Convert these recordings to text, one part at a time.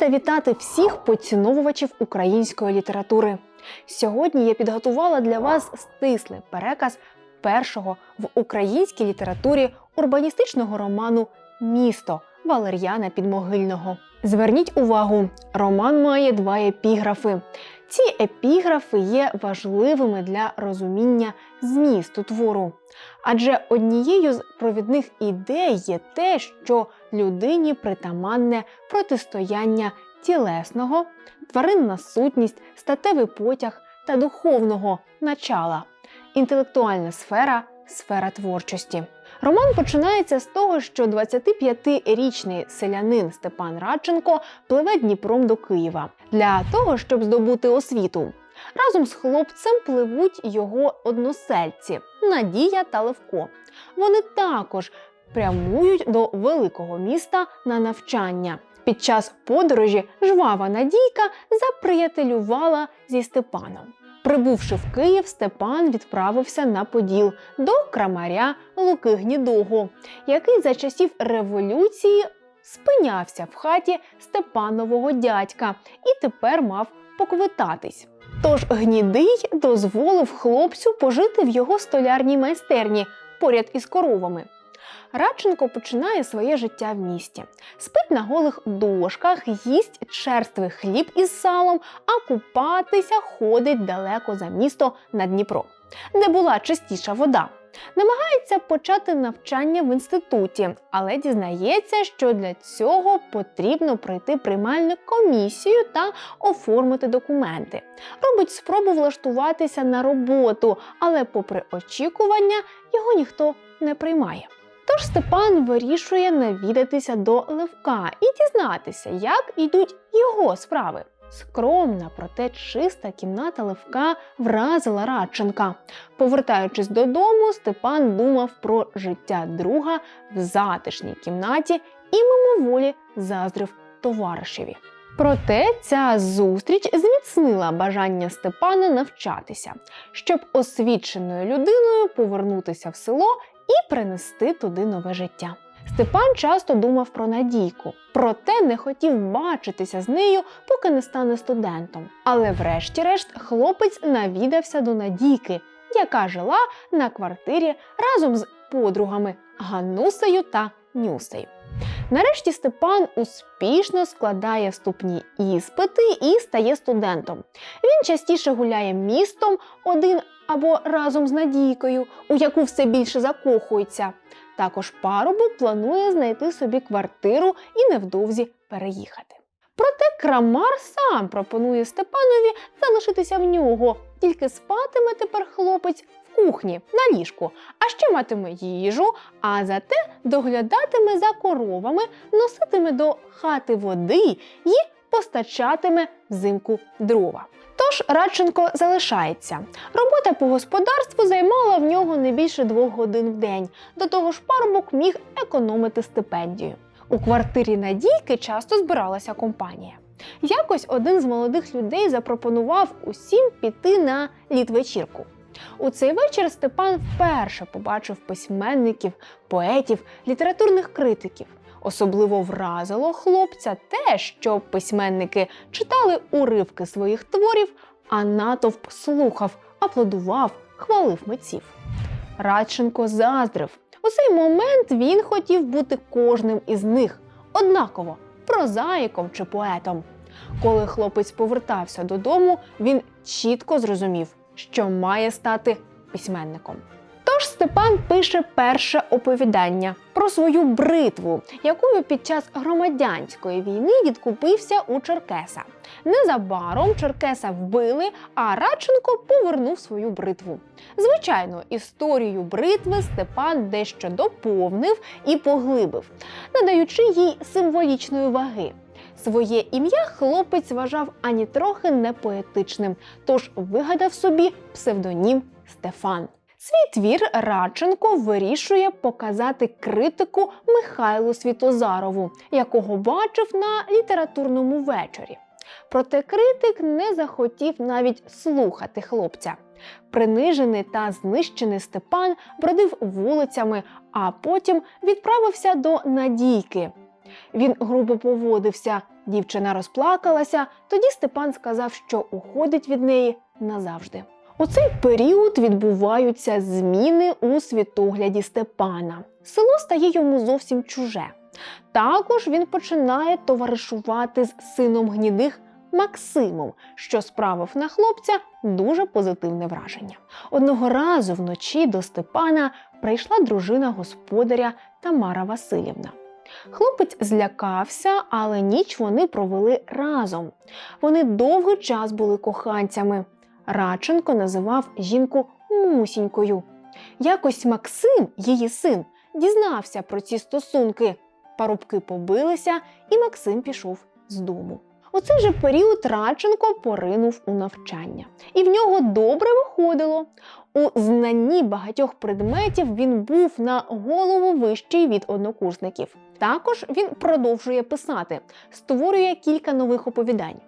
Рада вітати всіх поціновувачів української літератури. Сьогодні я підготувала для вас стислий переказ першого в українській літературі урбаністичного роману Місто Валер'яна Підмогильного. Зверніть увагу, роман має два епіграфи. Ці епіграфи є важливими для розуміння змісту твору. Адже однією з провідних ідей є те, що людині притаманне протистояння тілесного, тваринна сутність, статевий потяг та духовного начала, інтелектуальна сфера, сфера творчості. Роман починається з того, що 25-річний селянин Степан Радченко пливе Дніпром до Києва для того, щоб здобути освіту. Разом з хлопцем пливуть його односельці Надія та Левко. Вони також прямують до великого міста на навчання. Під час подорожі жвава Надійка заприятелювала зі Степаном. Прибувши в Київ, Степан відправився на Поділ до крамаря Луки Гнідого, який за часів революції спинявся в хаті Степанового дядька і тепер мав поквитатись. Тож гнідий дозволив хлопцю пожити в його столярній майстерні поряд із коровами. Радченко починає своє життя в місті. Спить на голих дошках, їсть черствий хліб із салом, а купатися ходить далеко за місто на Дніпро, де була чистіша вода. Намагається почати навчання в інституті, але дізнається, що для цього потрібно пройти приймальну комісію та оформити документи. Робить спробу влаштуватися на роботу, але, попри очікування, його ніхто не приймає. Тож Степан вирішує навідатися до Левка і дізнатися, як ідуть його справи. Скромна, проте чиста кімната Левка вразила Радченка. Повертаючись додому, Степан думав про життя друга в затишній кімнаті і мимоволі заздрив товаришеві. Проте ця зустріч зміцнила бажання Степана навчатися, щоб освіченою людиною повернутися в село і принести туди нове життя. Степан часто думав про Надійку, проте не хотів бачитися з нею, поки не стане студентом. Але врешті-решт хлопець навідався до Надійки, яка жила на квартирі разом з подругами Ганусею та Нюсею. Нарешті Степан успішно складає вступні іспити і стає студентом. Він частіше гуляє містом один або разом з Надійкою, у яку все більше закохується. Також парубок планує знайти собі квартиру і невдовзі переїхати. Проте крамар сам пропонує Степанові залишитися в нього, тільки спатиме тепер хлопець кухні на ліжку, а ще матиме їжу, а зате доглядатиме за коровами, носитиме до хати води і постачатиме взимку дрова. Тож Радченко залишається. Робота по господарству займала в нього не більше двох годин в день. До того ж, парубок міг економити стипендію. У квартирі Надійки часто збиралася компанія. Якось один з молодих людей запропонував усім піти на літвечірку. У цей вечір Степан вперше побачив письменників, поетів, літературних критиків. Особливо вразило хлопця те, що письменники читали уривки своїх творів, а натовп слухав, аплодував, хвалив митців. Радченко заздрив. У цей момент він хотів бути кожним із них однаково прозаїком чи поетом. Коли хлопець повертався додому, він чітко зрозумів, що має стати письменником. Тож Степан пише перше оповідання про свою бритву, якою під час громадянської війни відкупився у Черкеса. Незабаром Черкеса вбили, а Радченко повернув свою бритву. Звичайно, історію бритви Степан дещо доповнив і поглибив, надаючи їй символічної ваги. Своє ім'я хлопець вважав ані трохи не поетичним, тож вигадав собі псевдонім Стефан. Свій твір Радченко вирішує показати критику Михайлу Світозарову, якого бачив на літературному вечорі. Проте критик не захотів навіть слухати хлопця. Принижений та знищений Степан бродив вулицями, а потім відправився до Надійки. Він грубо поводився Дівчина розплакалася, тоді Степан сказав, що уходить від неї назавжди. У цей період відбуваються зміни у світогляді Степана. Село стає йому зовсім чуже. Також він починає товаришувати з сином гнідих Максимом, що справив на хлопця дуже позитивне враження. Одного разу вночі до Степана прийшла дружина господаря Тамара Васильівна. Хлопець злякався, але ніч вони провели разом. Вони довгий час були коханцями. Радченко називав жінку Мусінькою. Якось Максим, її син, дізнався про ці стосунки. Парубки побилися, і Максим пішов з дому. У цей же період Радченко поринув у навчання, і в нього добре виходило. У знанні багатьох предметів він був на голову вищий від однокурсників. Також він продовжує писати, створює кілька нових оповідань.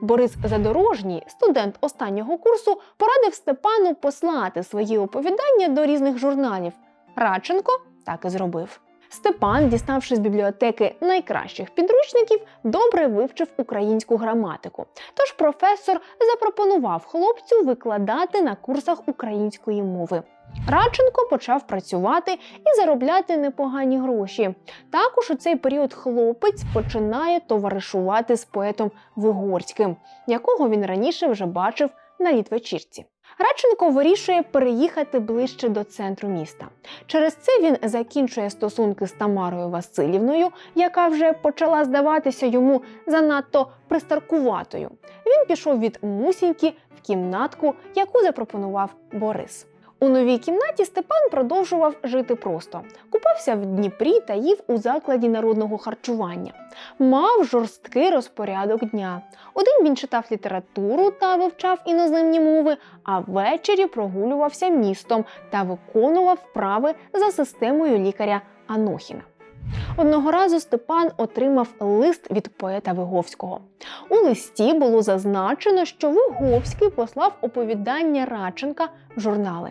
Борис Задорожній, студент останнього курсу, порадив Степану послати свої оповідання до різних журналів. Радченко так і зробив. Степан, діставши з бібліотеки найкращих підручників, добре вивчив українську граматику. Тож професор запропонував хлопцю викладати на курсах української мови. Радченко почав працювати і заробляти непогані гроші. Також у цей період хлопець починає товаришувати з поетом Вигорським, якого він раніше вже бачив на літвечірці. Радченко вирішує переїхати ближче до центру міста. Через це він закінчує стосунки з Тамарою Васильівною, яка вже почала здаватися йому занадто пристаркуватою. Він пішов від мусіньки в кімнатку, яку запропонував Борис. У новій кімнаті Степан продовжував жити просто. Купався в Дніпрі та їв у закладі народного харчування. Мав жорсткий розпорядок дня. Удень він читав літературу та вивчав іноземні мови, а ввечері прогулювався містом та виконував вправи за системою лікаря Анохіна. Одного разу Степан отримав лист від поета Виговського. У листі було зазначено, що Виговський послав оповідання Радченка в журнали.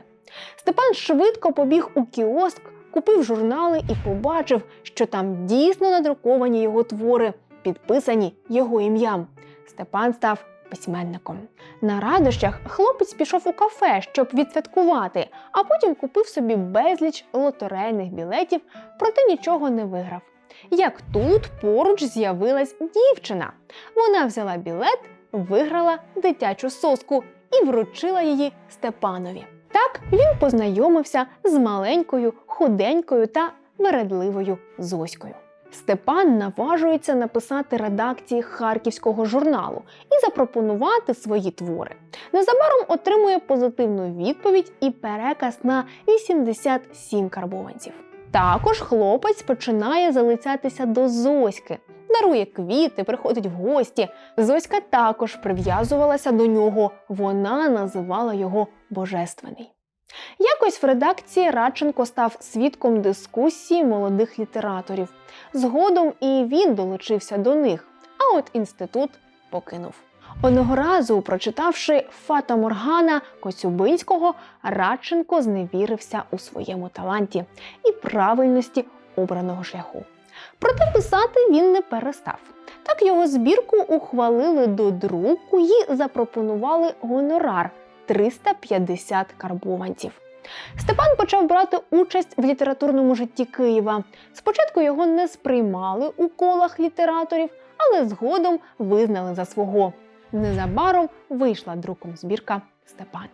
Степан швидко побіг у кіоск, купив журнали і побачив, що там дійсно надруковані його твори, підписані його ім'ям. Степан став письменником. На радощах хлопець пішов у кафе, щоб відсвяткувати, а потім купив собі безліч лотерейних білетів, проте нічого не виграв. Як тут поруч з'явилась дівчина. Вона взяла білет, виграла дитячу соску і вручила її Степанові. Так він познайомився з маленькою, худенькою та вередливою Зоською. Степан наважується написати редакції харківського журналу і запропонувати свої твори. Незабаром отримує позитивну відповідь і переказ на 87 карбованців. Також хлопець починає залицятися до Зоськи, дарує квіти, приходить в гості. Зоська також прив'язувалася до нього, вона називала його божественний. Якось в редакції Радченко став свідком дискусії молодих літераторів. Згодом і він долучився до них, а от інститут покинув. Одного разу, прочитавши Фата Моргана Коцюбинського, Радченко зневірився у своєму таланті і правильності обраного шляху. Проте писати він не перестав. Так його збірку ухвалили до друку і запропонували гонорар 350 карбованців. Степан почав брати участь в літературному житті Києва. Спочатку його не сприймали у колах літераторів, але згодом визнали за свого. Незабаром вийшла друком збірка Степана.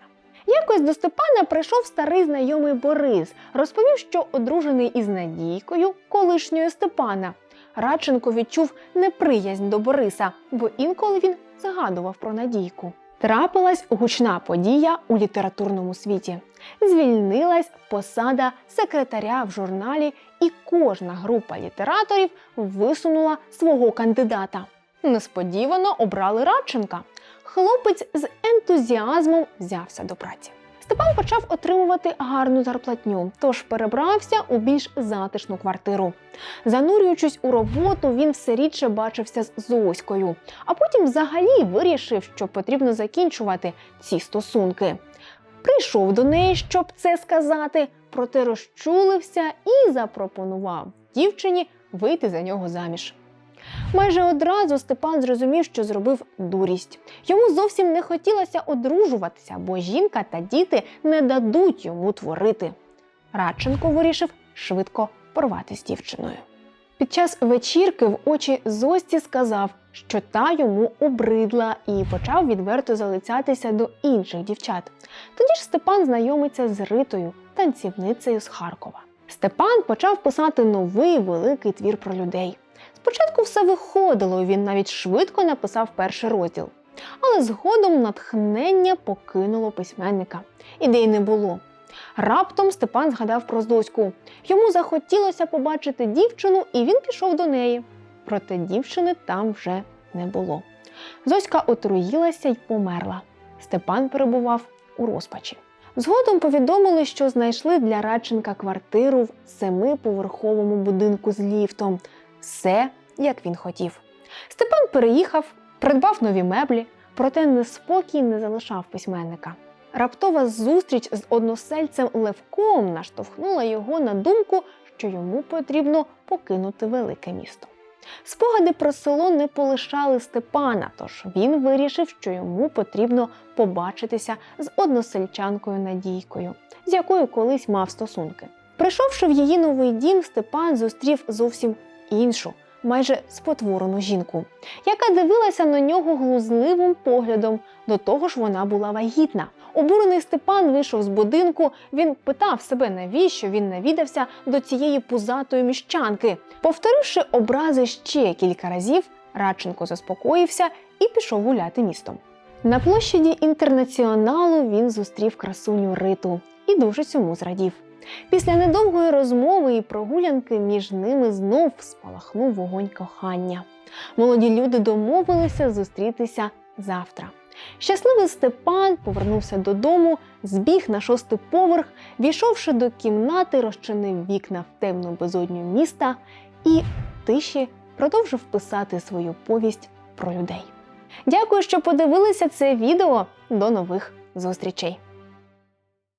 Якось до Степана прийшов старий знайомий Борис, розповів, що одружений із Надійкою, колишньою Степана. Радченко відчув неприязнь до Бориса, бо інколи він згадував про Надійку. Трапилась гучна подія у літературному світі. Звільнилась посада секретаря в журналі, і кожна група літераторів висунула свого кандидата. Несподівано обрали Радченка. Хлопець з ентузіазмом взявся до праці. Степан почав отримувати гарну зарплатню, тож перебрався у більш затишну квартиру. Занурюючись у роботу, він все рідше бачився з Зоською, а потім взагалі вирішив, що потрібно закінчувати ці стосунки. Прийшов до неї, щоб це сказати, проте розчулився і запропонував дівчині вийти за нього заміж. Майже одразу Степан зрозумів, що зробив дурість. Йому зовсім не хотілося одружуватися, бо жінка та діти не дадуть йому творити. Радченко вирішив швидко порвати з дівчиною. Під час вечірки в очі Зості сказав, що та йому обридла і почав відверто залицятися до інших дівчат. Тоді ж Степан знайомиться з Ритою, танцівницею з Харкова. Степан почав писати новий великий твір про людей. Спочатку все виходило, він навіть швидко написав перший розділ. Але згодом натхнення покинуло письменника. Ідей не було. Раптом Степан згадав про Зоську. Йому захотілося побачити дівчину, і він пішов до неї. Проте дівчини там вже не було. Зоська отруїлася й померла. Степан перебував у розпачі. Згодом повідомили, що знайшли для Радченка квартиру в семиповерховому будинку з ліфтом. Все, як він хотів. Степан переїхав, придбав нові меблі, проте неспокій не залишав письменника. Раптова зустріч з односельцем Левком наштовхнула його на думку, що йому потрібно покинути велике місто. Спогади про село не полишали Степана, тож він вирішив, що йому потрібно побачитися з односельчанкою Надійкою, з якою колись мав стосунки. Прийшовши в її новий дім, Степан зустрів зовсім іншу, майже спотворену жінку, яка дивилася на нього глузливим поглядом. До того ж, вона була вагітна. Обурений Степан вийшов з будинку. Він питав себе, навіщо він навідався до цієї пузатої міщанки. Повторивши образи ще кілька разів, Радченко заспокоївся і пішов гуляти містом. На площаді інтернаціоналу він зустрів красуню Риту і дуже цьому зрадів. Після недовгої розмови і прогулянки між ними знов спалахнув вогонь кохання. Молоді люди домовилися зустрітися завтра. Щасливий Степан повернувся додому, збіг на шостий поверх, війшовши до кімнати, розчинив вікна в темну безодню міста і тиші продовжив писати свою повість про людей. Дякую, що подивилися це відео. До нових зустрічей!